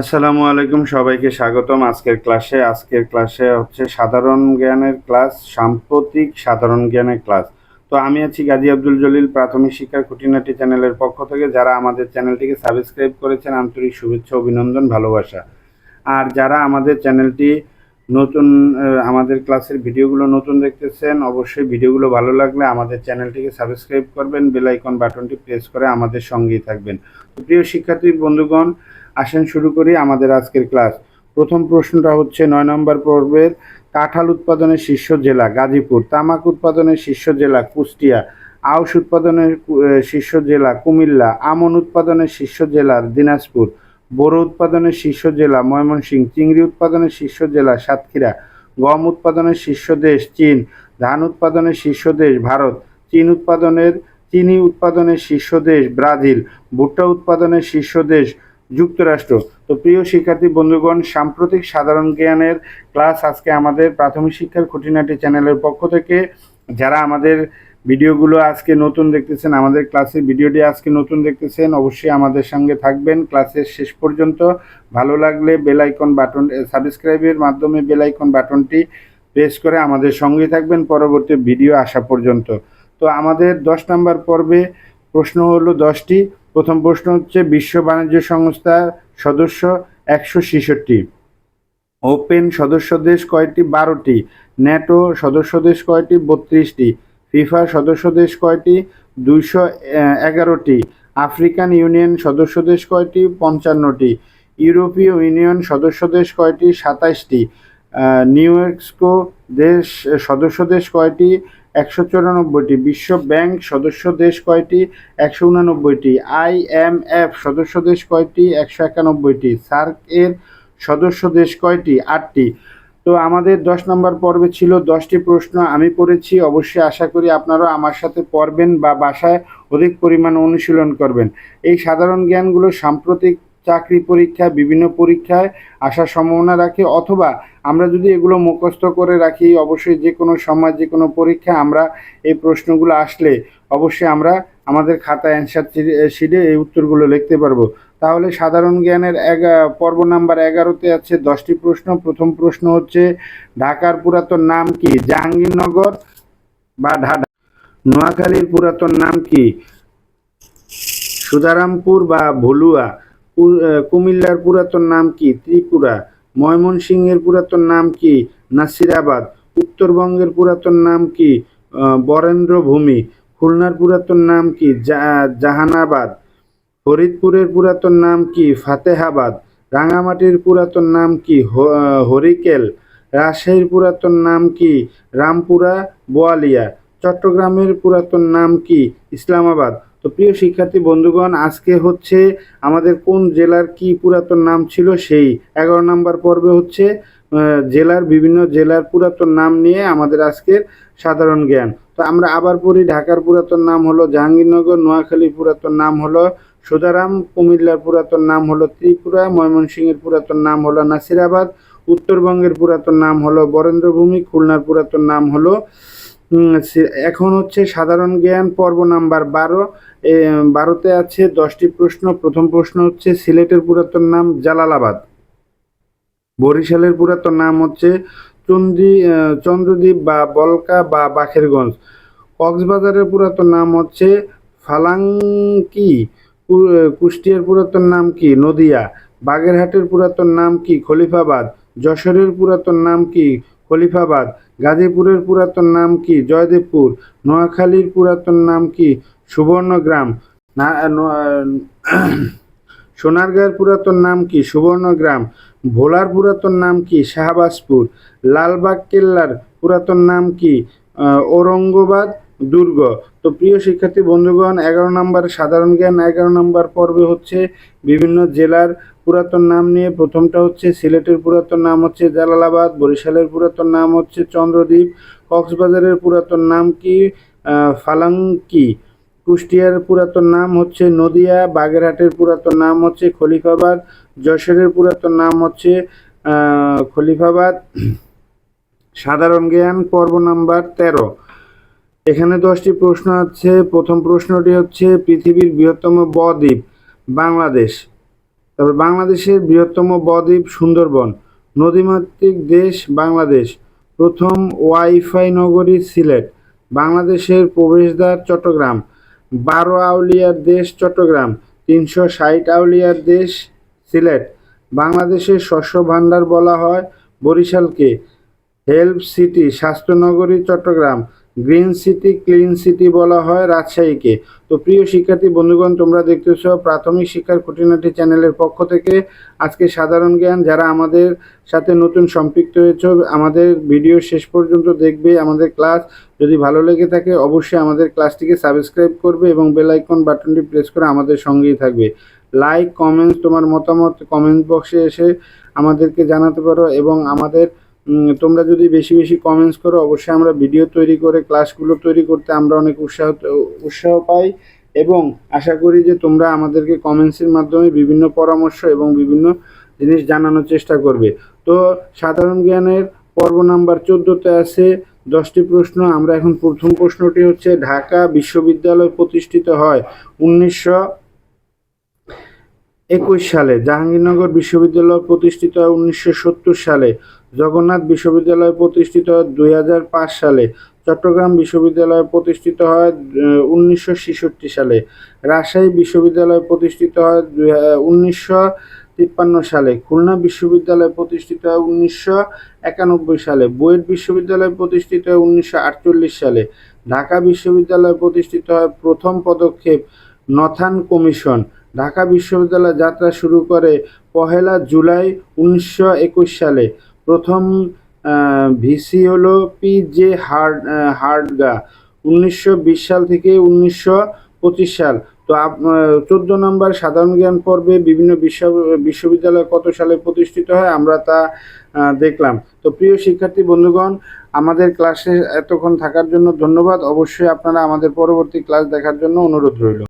আসসালামু আলাইকুম, সবাইকে স্বাগতম আজকের ক্লাসে। আজকের ক্লাসে হচ্ছে সাধারণ জ্ঞানের ক্লাস, সাম্প্রতিক সাধারণ জ্ঞানের ক্লাস। তো আমি আছি গাজী আব্দুল জলিল, প্রাথমিক শিক্ষার খুঁটিনাটি চ্যানেলের পক্ষ থেকে। যারা আমাদের চ্যানেলটিকে সাবস্ক্রাইব করেছেন, আন্তরিক শুভেচ্ছা, অভিনন্দন, ভালোবাসা। আর যারা আমাদের চ্যানেলটি নতুন আমাদের ক্লাসের ভিডিওগুলো নতুন দেখতেছেন, অবশ্যই ভিডিওগুলো ভালো লাগলে আমাদের চ্যানেলটিকে সাবস্ক্রাইব করবেন, বেল আইকন বাটনটি প্রেস করে আমাদের সঙ্গেই থাকবেন। প্রিয় শিক্ষার্থী, বন্ধুগণ আসেন, শুরু করি আমাদের আজকের ক্লাস। প্রথম প্রশ্নটা হচ্ছে, নয় নম্বর পর্বের কাঁঠাল উৎপাদনের শীর্ষ জেলা গাজীপুর, তামাক উৎপাদনের শীর্ষ জেলা কুষ্টিয়া, আউশ উৎপাদনের শীর্ষ জেলা কুমিল্লা, আমন উৎপাদনের শীর্ষ জেলা দিনাজপুর, বোরো উৎপাদনের শীর্ষ জেলা ময়মনসিংহ চিংড়ি উৎপাদনের শীর্ষ জেলা সাতক্ষীরা, গম উৎপাদনের শীর্ষ দেশ চীন, ধান উৎপাদনের শীর্ষ দেশ ভারত, চীন উৎপাদনের, চিনি উৎপাদনের শীর্ষ দেশ ব্রাজিল, ভুট্টা উৎপাদনের শীর্ষ দেশ যুক্তরাষ্ট্র। তো প্রিয় শিক্ষার্থী, বন্ধুগণ, সাম্প্রতিক সাধারণ জ্ঞানের ক্লাস আজকে আমাদের প্রাথমিক শিক্ষার খুঁটিনাটি চ্যানেলের পক্ষ থেকে। যারা আমাদের ভিডিওগুলো আজকে নতুন দেখতেছেন, আমাদের ক্লাসের ভিডিওটি আজকে নতুন দেখতেছেন, অবশ্যই আমাদের সঙ্গে থাকবেন ক্লাসের শেষ পর্যন্ত। ভালো লাগলে বেল আইকন বাটন সাবস্ক্রাইবের মাধ্যমে বেল আইকন বাটনটি প্রেস করে আমাদের সঙ্গে থাকবেন পরবর্তী ভিডিও আসা পর্যন্ত। তো আমাদের দশ নম্বর পর্বে প্রশ্ন হলো দশটি। প্রথম প্রশ্ন হচ্ছে, বিশ্ব বাণিজ্য সংস্থার সদস্য একশো ছেষট্টি। ওপেন সদস্য দেশ কয়টি? বারোটি। ন্যাটো সদস্য দেশ কয়টি? বত্রিশটি। ফিফা সদস্য দেশ কয়টি? দুইশো এগারোটি। আফ্রিকান ইউনিয়ন সদস্য দেশ কয়টি? পঞ্চান্নটি। ইউরোপীয় ইউনিয়ন সদস্য দেশ কয়টি? সাতাইশটি। নিউ এক্সকো দেশ, সদস্য দেশ কয়টি? একশো চুরানব্বইটি। বিশ্ব ব্যাংক সদস্য দেশ কয়টি? একশো উনানব্বইটি। আইএমএফ সদস্য দেশ কয়টি? একশো একানব্বইটি। সার্ক এর সদস্য দেশ কয়টি? আটটি। তো আমাদের দশ নম্বর পর্বে ছিল দশটি প্রশ্ন আমি পড়েছি। অবশ্যই আশা করি আপনারা আমার সাথে পড়বেন বা বাসায় অধিক পরিমাণ অনুশীলন করবেন। এই সাধারণ জ্ঞানগুলো সাম্প্রতিক চাকরি পরীক্ষা বিভিন্ন পরীক্ষায় আসার সম্ভাবনা রাখে অথবা আমরা যদি এগুলো মুখস্থ করে রাখি, অবশ্যই যে কোনো সময় যে কোনো পরীক্ষা আমরা এই প্রশ্নগুলো আসলে অবশ্যই আমরা আমাদের খাতা অ্যান্সার শিটে এই উত্তরগুলো লিখতে পারব। তাহলে সাধারণ জ্ঞানের পর্ব নাম্বার এগারোতে আছে দশটি প্রশ্ন। প্রথম প্রশ্ন হচ্ছে, ঢাকার পুরাতন নাম কি? জাহাঙ্গীরনগর বা ঢাকা? নোয়াখালীর পুরাতন নাম কি? সুধারামপুর বা ভলুয়া? কুমিল্লার পুরাতন নাম কি? ত্রিপুরা। ময়মনসিংহের পুরাতন নাম কি? নাসিরাবাদ। উত্তরবঙ্গের পুরাতন নাম কি? বরেন্দ্রভূমি। খুলনার পুরাতন নাম কি? জাহানাবাদ। ফরিদপুরের পুরাতন নাম কি? ফাতেহাবাদ। রাঙামাটির পুরাতন নাম কি? হরিকেল। রাজশাহীর পুরাতন নাম কি? রামপুরা, বোয়ালিয়া। চট্টগ্রামের পুরাতন নাম কি? ইসলামাবাদ। তো প্রিয় শিক্ষার্থী, বন্ধুগণ, আজকে হচ্ছে আমাদের কোন জেলার কি পুরাতন নাম ছিল সেই এগারো নম্বর পর্বে হচ্ছে জেলার বিভিন্ন জেলার পুরাতন নাম নিয়ে আমাদের আজকের সাধারণ জ্ঞান। তো আমরা আবার পড়ি, ঢাকার পুরাতন নাম হলো জাহাঙ্গীরনগর, নোয়াখালীর পুরাতন নাম হলো সুদারাম কুমিল্লার পুরাতন নাম হলো ত্রিপুরা, ময়মনসিংহের পুরাতন নাম হলো নাসিরাবাদ, উত্তরবঙ্গের পুরাতন নাম হলো বরেন্দ্রভূমি, খুলনার পুরাতন নাম হলো এখন হচ্ছে সাধারণ জ্ঞান পর্ব নাম্বার বারো। বারোতে আছে দশটি প্রশ্ন। প্রথম প্রশ্ন হচ্ছে, সিলেটের পুরাতন নাম জালালাবাদ। বরিশালের পুরাতন নাম হচ্ছে চন্দ্রি চন্দ্রদ্বীপ বা বলকা বা বাখেরগঞ্জ। কক্সবাজারের পুরাতন নাম হচ্ছে ফালাঙ্কি কুষ্টিয়ার পুরাতন নাম কি? নদিয়া। বাগেরহাটের পুরাতন নাম কি? খলিফাবাদ। যশোরের পুরাতন নাম কি? খলিফাবাদ। গাজীপুরের পুরাতন নাম কি? জয়দেবপুর। নোয়াখালীর পুরাতন নাম কি? সুবর্ণগ্রাম। সোনারগাঁয়ের পুরাতন নাম কি? সুবর্ণগ্রাম। ভোলার পুরাতন নাম কি? শাহবাজপুর। লালবাগ কেল্লার পুরাতন নাম কি? ঔরঙ্গাবাদ দুর্গ। তো প্রিয় শিক্ষার্থী, বন্ধুগণ, এগারো নম্বর সাধারণ জ্ঞান, এগারো নম্বর পর্বে হচ্ছে বিভিন্ন জেলার পুরাতন নাম নিয়ে প্রথমটা হচ্ছে সিলেটের পুরাতন নাম হচ্ছে জালালাবাদ, বরিশালের পুরাতন নাম হচ্ছে চন্দ্রদ্বীপ, কক্সবাজারের পুরাতন নাম কি? ফালাঙ্কি। কুষ্টিয়ার পুরাতন নাম হচ্ছে নদিয়া, বাগেরহাটের পুরাতন নাম হচ্ছে খলিফাবাদ, যশোরের পুরাতন নাম হচ্ছে খলিফাবাদ। সাধারণ জ্ঞান, পর্ব নাম্বার তেরো। এখানে দশটি প্রশ্ন আছে। প্রথম প্রশ্নটি হচ্ছে পৃথিবীর বৃহত্তম বদ্বীপ, বাংলাদেশ। তারপর বাংলাদেশের বৃহত্তম বদ্বীপ সুন্দরবন, নদীমাতৃক দেশ বাংলাদেশ, প্রথম ওয়াইফাই নগরী সিলেট, বাংলাদেশের প্রবেশদ্বার চট্টগ্রাম, বারো আউলিয়ার দেশ চট্টগ্রাম, তিনশো ষাট আউলিয়ার দেশ সিলেট, বাংলাদেশের শস্য ভাণ্ডার বলা হয় বরিশালকে, health city স্বাস্থ্যনগরী Chittagong green city clean city বলা হয় রাজশাহীকে। তো প্রিয় শিক্ষার্থী, বন্ধুগণ, তোমরা দেখতেছ প্রাথমিক শিক্ষার খুঁটিনাটি চ্যানেলের পক্ষ থেকে আজকে সাধারণ জ্ঞান। যারা আমাদের সাথে নতুন সম্পৃক্ত হয়েছে, আমাদের ভিডিও শেষ পর্যন্ত দেখবে আমাদের ক্লাস। যদি ভালো লেগে থাকে, অবশ্যই আমাদের ক্লাসটিকে সাবস্ক্রাইব করবে এবং বেল আইকন বাটনটি প্রেস করে আমাদের সঙ্গেই থাকবে। লাইক কমেন্টস তোমার মতামত কমেন্ট বক্সে এসে আমাদেরকে জানাতে পারো এবং আমাদের তোমরা যদি বেশি বেশি কমেন্টস করো, অবশ্যই আমরা ভিডিও তৈরি করে ক্লাসগুলো তৈরি করতে আমরা অনেক উৎসাহ উৎসাহ পাই। এবং আশা করি যে তোমরা আমাদেরকে কমেন্টসের মাধ্যমে বিভিন্ন পরামর্শ এবং বিভিন্ন জিনিস জানানোর চেষ্টা করবে। তো সাধারণ জ্ঞানের পর্ব নাম্বার চোদ্দোতে আছে, দশটি প্রশ্ন। আমরা এখন প্রথম প্রশ্নটি হচ্ছে, ঢাকা বিশ্ববিদ্যালয় প্রতিষ্ঠিত হয় উনিশশো একুশ সালে। জাহাঙ্গীরনগর বিশ্ববিদ্যালয় প্রতিষ্ঠিত হয় উনিশশো সত্তর সালে। জগন্নাথ বিশ্ববিদ্যালয় প্রতিষ্ঠিত হয় দুই হাজার পাঁচ সালে, চট্টগ্রাম বিশ্ববিদ্যালয় প্রতিষ্ঠিত হয় উনিশশো ছেষট্টি সালে, রাজশাহী বিশ্ববিদ্যালয় প্রতিষ্ঠিত হয় উনিশশো তিপ্পান্ন সালে, খুলনা বিশ্ববিদ্যালয় প্রতিষ্ঠিত হয় উনিশশো একানব্বই সালে, বুয়েট বিশ্ববিদ্যালয় প্রতিষ্ঠিত হয় উনিশশো আটচল্লিশ সালে, ঢাকা বিশ্ববিদ্যালয় প্রতিষ্ঠিত হয় প্রথম পদক্ষেপ নথান কমিশন, ঢাকা বিশ্ববিদ্যালয় যাত্রা শুরু করে পহেলা জুলাই উনিশশো একুশ সালে প্রথম ভিসি হলো পি জে হার্ড হার্ডগা, উনিশশো বিশ সাল থেকে উনিশশো পঁচিশ সাল। তো আপ চোদ্দ নম্বর সাধারণ জ্ঞান পর্বে বিভিন্ন বিশ্ব বিশ্ববিদ্যালয় কত সালে প্রতিষ্ঠিত হয় আমরা তা দেখলাম। তো প্রিয় শিক্ষার্থী বন্ধুগণ, আমাদের ক্লাসে এতক্ষণ থাকার জন্য ধন্যবাদ। অবশ্যই আপনারা আমাদের পরবর্তী ক্লাস দেখার জন্য অনুরোধ রইল।